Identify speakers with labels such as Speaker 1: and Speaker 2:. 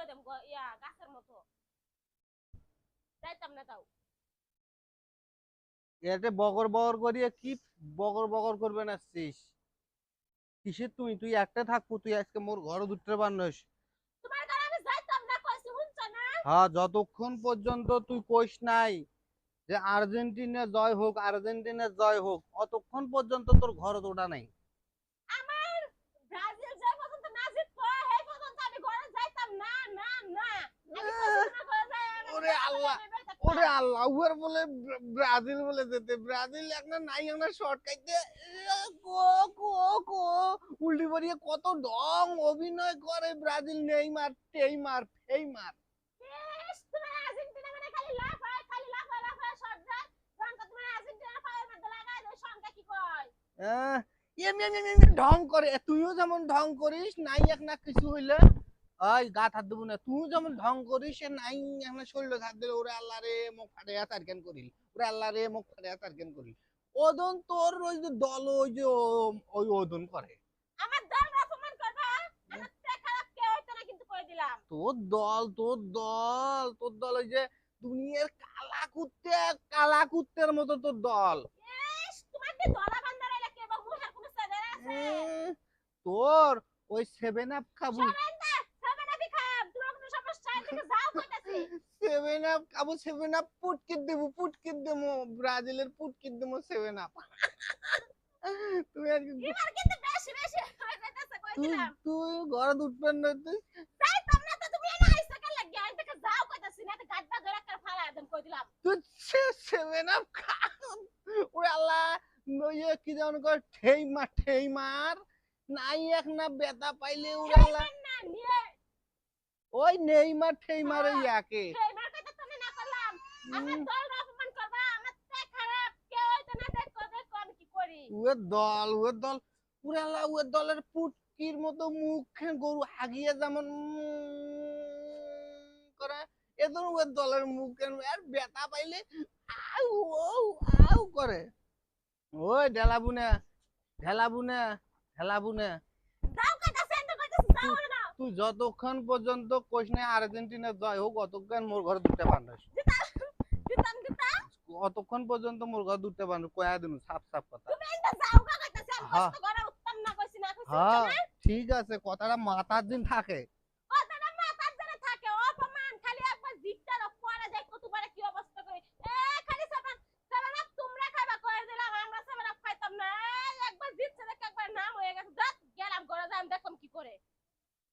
Speaker 1: থয়ে গ- ইয়া গাছের মতো যাইতাম না তাও
Speaker 2: এতে বগর বগর করিয়ে কি বগর বগর করবে না আসছিস কিসের তুই তুই একটা থাকব তুই আজকে মোর ঘর দুটতে পারনস
Speaker 1: তোমার ঘরে আমি যাইতাম না কইছি শুনছ না?
Speaker 2: হ্যাঁ যতক্ষণ পর্যন্ত তুই কইস নাই যে আর্জেন্টিনা জয় হোক আর্জেন্টিনা জয় হোক অতক্ষণ পর্যন্ত তোর ঘর ওটা নাই
Speaker 1: আমার ব্রাজিল যে পর্যন্ত না জিতবো সেই পর্যন্ত আমি ঘরে যাইতাম না না না আমি কইছি না ঘরে যাই আমি
Speaker 2: ওরে আল্লাহ, ওরে আল্লাহ উয়ার বলে ব্রাজিল বলে যেতে। ব্রাজিল একটা নাই একটা শর্ট খাইতে কো কো কো। উল্টি পড়িয়ে কত ঢং অভিনয় করে ব্রাজিল।
Speaker 1: কয়?
Speaker 2: আহ, এমনি এমনি এমনি এমনি ঢং করে। তুইও যেমন ঢং করিস নাই এক না কিছু হইলে ওই গা হাত দেবো না। তুই যেমন ঢং করিস নাই এখন শরীর হাত দিলে ওরে আল্লাহ রে মুখ ফাটে তার কেন করিল। ওরে আল্লাহ রে মুখ ফাটে তার কেন করিল। ওদন তোর ওই যে দল ওই যে ওই ওদন করে।
Speaker 1: আমার দল অপমান করবা আমার খারাপ কেউ হইতো না কিন্তু কই দিলাম।
Speaker 2: তোর দল তোর দল তোর দল ওই যে দুনিয়ার কালা কুত্তে কালা কুত্তের মতো তোর দল।
Speaker 1: ইস, দলা বান্দার এলা বা? মুহার কোন সেদের আছে?
Speaker 2: তোর ওই সেভেন আপ খাবু। সেভেন আপ খাব সেভেন আপ পুটকিট দেবো পুটকিট দেবো ব্রাজিলের পুটকিট দেবো সেভেন আপ তুই আর কি- তুই ঘরে উঠবেন না তুই?
Speaker 1: করে
Speaker 2: কি ঠেই মার ঠেই মার নাই এক না বেতা পাইলে
Speaker 1: নিয়ে
Speaker 2: ওই নেই মার ঠেই মারে ইয়াকে উয়ের দল উয়ের দল আল্লাহ উয়ের দলের পুটকির মতো মুখ গরু হাগিয়ে যেমন করে এদের উয়ের দলের মুখ আর বেতা পাইলে আউ আউ আউ করে। ওই ঢেলাবু না ঢেলাবু না ঢেলাবু না তুই যতক্ষণ পর্যন্ত কোশ নাই আর্জেন্টিনা জয় হোক অতক্ষণ মোর ঘরে দুটা
Speaker 1: দিতাম
Speaker 2: অতক্ষণ পর্যন্ত মোর ঘর দুটা বান্ধব কয়া দিন সাপ সাপ কথা।
Speaker 1: তুমি এন্ড যাও গা কইতাছি আমি। উত্তম না কইছি না কইছি
Speaker 2: ঠিক আছে কথাটা মাথার দিন থাকে।